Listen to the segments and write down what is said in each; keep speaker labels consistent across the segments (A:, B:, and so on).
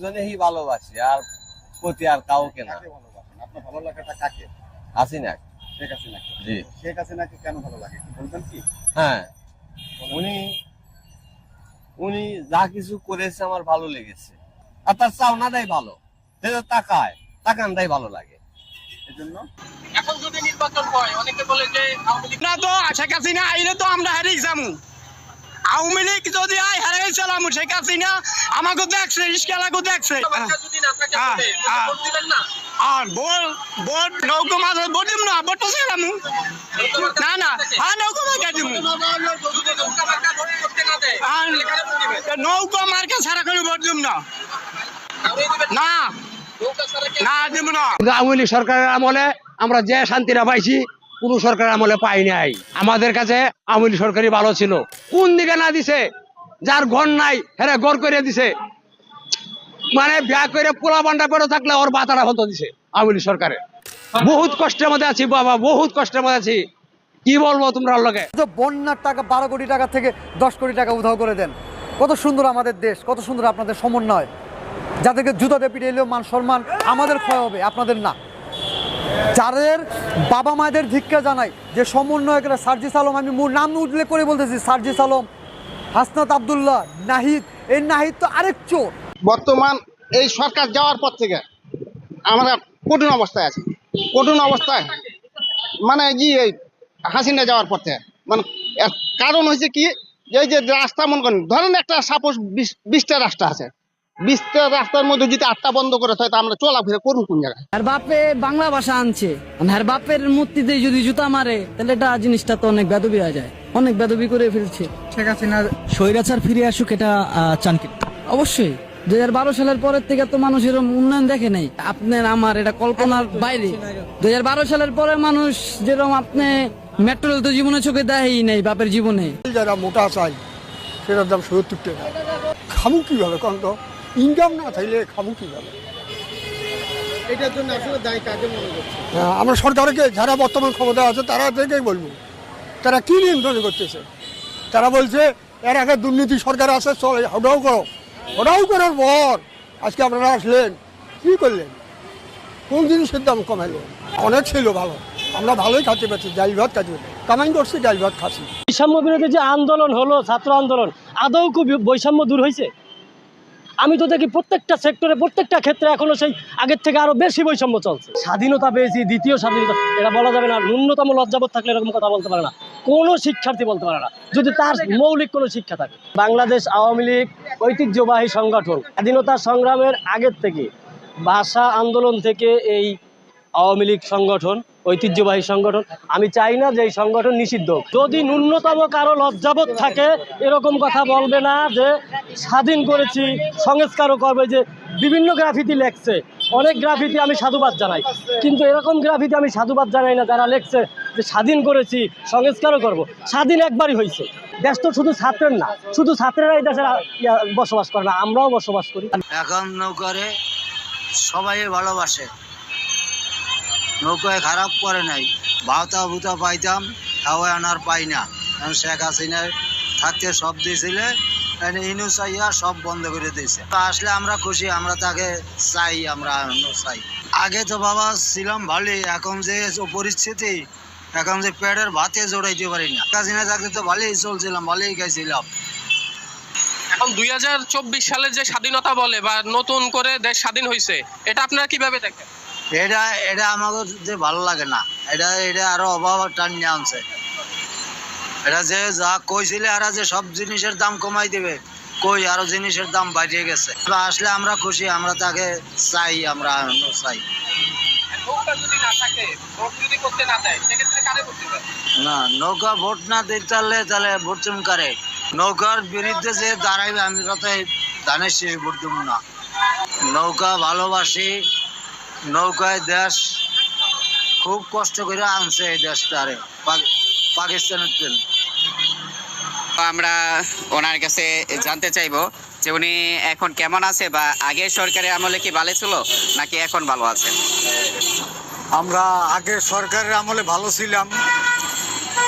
A: জনেই ভালোবাসি আর প্রতি আর কাউকে না।
B: আপনার ভালো লাগাটা কাকে?
A: আসি না
B: শেখ হাসিনাকে?
A: জি।
B: শেখ হাসিনাকে কেন ভালো লাগে বলবেন কি?
A: হ্যাঁ। উনি উনি যা কিছু করেছে আমার ভালো লেগেছে। আর তার চাওনাটাই ভালো। তাকায় তাকানটাই ভালো লাগে।
C: এখন যদি নির্বাচন হয় অনেকে বলে যে
D: না তো শেখ হাসিনা আইলে তো আমরা হারিয়ে যাব। আওয়ামী লীগ যদি শেখ হাসিনা আমাকে দেখছে ইস্কেলাকে দেখছে।
C: সরকার যদি না থাকে
D: হ্যাঁ, হ্যাঁ। আর ভোট ভোট নৌকো মাঝে ভোট দিব না ভোট তো ছিলাম না না হ্যাঁ নৌকো মার্কা দিব।
C: নৌকা মার্কা তাহলে কারে ভোট
D: দিব না।
C: না।
D: না দিব না।
E: আওয়ামী লীগ সরকারের আমলে আমরা যে শান্তিটা পাইছি কোন সরকারের আমলে পাই নাই। আমাদের কাছে আওয়ামী লীগ সরকারই ভালো ছিল। কোন দিকে না দিছে, যার ঘর নাই হ্যাঁ ঘর করে দিছে। মানে বিয়া করে পোলা বান্ডা করে থাকলে ওর বাতাটা হতো দিছে আওয়ামী লীগ সরকারে। বহুত কষ্টের মধ্যে আছি বাবা, বহুত কষ্টের মধ্যে আছি। কি বলব তোমরা লোকে
F: তো বন্যার টাকা, বারো কোটি টাকা থেকে দশ কোটি টাকা উধাও করে দেন। কত সুন্দর আমাদের দেশ, কত সুন্দর আপনাদের সমন্বয়। যাদেরকে জুতাতে পিটে এলেও মান সম্মান আমাদের ক্ষয় হবে, আপনাদের না। যাদের বাবা মায়েদের ধিক্কা জানাই, যে সমন্বয়করা সার্জিস আলম, আমি মূল নাম উল্লেখ করে বলতেছি, সার্জিস আলম, হাসনাত আবদুল্লাহ, নাহিদ, এই নাহিদ তো আরেক চোর।
G: বর্তমান এই সরকার যাওয়ার পর থেকে আমরা কঠিন অবস্থায় আছি। কঠিন অবস্থায় মানে কি এই হাসিনা যাওয়ার পর থেকে। মানে কারণ হয়েছে কি, এই যে রাস্তা মনে করেন, ধরেন একটা সাপোজ বিশটা রাস্তা আছে। বিশটা রাস্তার মধ্যে যদি আটটা বন্ধ করে থাকে আমরা চলাফেরা করুন কোন জায়গায়?
H: আর বাপে বাংলা ভাষা আনছে। আর বাপের মূর্তিতে যদি জুতা মারে তাহলে এটা জিনিসটা তো অনেক বেদবি হয়ে যায়। অনেক বেদবি করে ফেলছে।
F: ঠিক আছে না
H: স্বৈরাচার ফিরে আসুক এটা চান কি অবশ্যই। দুই হাজার বারো সালের পরের থেকে তো মানুষ এরকম উন্নয়ন দেখে নাই। আপনার আমার এটা কল্পনার বাইরে। দুই হাজার বারো সালের পরে মানুষ যেরকম আপনি মেট্রো তো জীবনে চোখে দেয়ই নাই বাপের জীবনে।
I: যারা মোটা চাই সেটার দাম সত্তর টাকা। খাব কীভাবে কারণ তো ইনকাম না থাকলে খাব কীভাবে?
B: এটার জন্য আসলে দায়ী কাকে মনে করছে
I: হ্যাঁ, আমরা সরকারকে যারা বর্তমান ক্ষমতা আছে তারা থেকেই বলব। তারা কি নিয়ন্ত্রণ করতেছে? তারা বলছে এর আগে দুর্নীতি সরকার আছে চল ওটাও করো। ওটাও করার পর আজকে আপনারা আসলেন কি করলেন? কোন জিনিসের দাম কমাইলেন? অনেক ছিল ভালো আমরা ভালোই খাতে পারছি ডাল ভাত খাতে কামাই করছি ডাল ভাত খাচ্ছি।
J: বৈষম্য বিরোধী যে আন্দোলন হলো ছাত্র আন্দোলন আদৌ খুব বৈষম্য দূর হয়েছে? আমি তো দেখি প্রত্যেকটা সেক্টরে, প্রত্যেকটা ক্ষেত্রে এখনও সেই আগের থেকে আরও বেশি বৈষম্য চলছে। স্বাধীনতা পেয়েছি, দ্বিতীয় স্বাধীনতা, এটা বলা যাবে না, ন্যূনতম লজ্জাবোধ থাকলে এরকম কথা বলতে পারে না। কোনো শিক্ষার্থী বলতে পারে না, যদি তার মৌলিক কোনো শিক্ষা থাকে। বাংলাদেশ আওয়ামী লীগ ঐতিহ্যবাহী সংগঠন, স্বাধীনতা সংগ্রামের আগের থেকে ভাষা আন্দোলন থেকে এই আওয়ামী লীগ সংগঠন ঐতিহ্যবাহী সংগঠন। আমি চাই না যে এই সংগঠন নিষিদ্ধ যদি ন্যূনতম কারও লজ্জাবোধ থাকে, এরকম কথা বলবে না যে স্বাধীন করেছি, সংস্কারও করবে, যে বিভিন্ন গ্রাফিতি লেখছে। অনেক গ্রাফিতি আমি সাধুবাদ জানাই। কিন্তু এরকম গ্রাফিতি আমি সাধুবাদ জানাই না যারা লেখছে যে স্বাধীন করেছি, সংস্কারও করব। স্বাধীন একবারই হয়েছে দেশ তো শুধু ছাত্রের না, শুধু ছাত্রেরাই দেশে বসবাস করে না, আমরাও বসবাস করি।
D: এখন নৌকারে সবাই ভালোবাসে। নৌকায় খারাপ করে নাই। ভাওতা ভুতা পাইতাম খাওয়া আনার পাই না। এখন শেখ হাসিনায় থাকতে সব দিয়েছিলে ইনু চাইয়া সব বন্ধ করে দিয়েছে। আসলে আমরা খুশি, আমরা তাকে চাই, আমরা আনন্দ চাই। আগে তো বাবা ছিলাম ভালোই, এখন যে পরিস্থিতি, এখন যে পেটের ভাতে জোড়াইতে পারি না। হাসিনা থাকতে তো ভালোই চলছিলাম, ভালোই গেছিলাম
C: এখন দুই হাজার চব্বিশ সালের যে স্বাধীনতা বলে বা নতুন করে দেশ স্বাধীন হয়েছে এটা আপনারা কীভাবে দেখেন?
D: এটা এটা আমাদের যে ভালো লাগে না। এটা এটা আরও অভাব টানিয়ে আনছে। এটা যে যা কইছিলে এরা যে সব জিনিসের দাম কমাই দেবে কই আরও জিনিসের দাম বাড়িয়ে গেছে। তো আসলে আমরা খুশি আমরা তাকে চাই আমরা চাই।
C: না
D: নৌকা ভোট না দিতে পারলে তাহলে ভোট চুম করে? নৌকার বিরুদ্ধে যে দাঁড়াইবে আমি কত ধানের শেষ ভোট দেবো না। নৌকা ভালোবাসি নৌকায় দেশ খুব কষ্ট করে আনছে এই দেশটারে পাকিস্তানের জন্য
K: আমরা ওনার কাছে জানতে চাইব যে উনি এখন কেমন আছে বা আগের সরকারের আমলে কি ভালো ছিল নাকি এখন ভালো আছে?
I: আমরা আগের সরকারের আমলে ভালো ছিলাম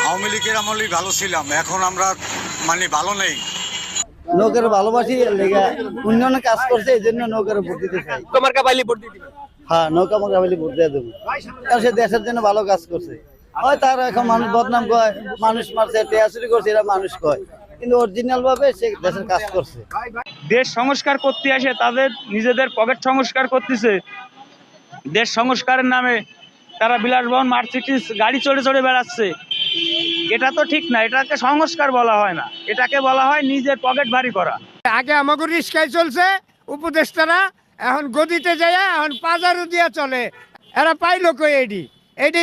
I: আওয়ামী লীগের আমলেই ভালো ছিলাম এখন আমরা মানে ভালো নেই।
L: লোকের ভালোবাসি লেগে উন্নয়নের কাজ করছে এই জন্য নৌকার ভোট দিতে চাই।
M: তোমার কাবাইলি ভোট দিতে
L: হ্যাঁ নৌকা মোকাবিলি ভোট দিয়ে দেবো। কারণ সে দেশের জন্য ভালো কাজ করছে। হয় তার এখন মানুষ বদনাম কয় মানুষ মারছে টেয়াশুরি করছে এরা মানুষ কয়। কিন্তু অরিজিনাল ভাবে সে দেশের কাজ করছে।
N: দেশ সংস্কার করতে আসে তাদের নিজেদের পকেট সংস্কার করতেছে। দেশ সংস্কারের নামে তারা বিলাসবহন মার্সিডিস গাড়ি চড়ে চড়ে বেড়াচ্ছে। এটা তো ঠিক না এটাকে সংস্কার বলা হয় না। এটাকে বলা হয় নিজের পকেট ভারী করা।
O: আগে আমাকে রিস্কায় চলছে উপদেষ্টারা এখন গদিতে যায় এখন পাজারও দিয়া চলে। এরা পাইলো কই এডি? এডি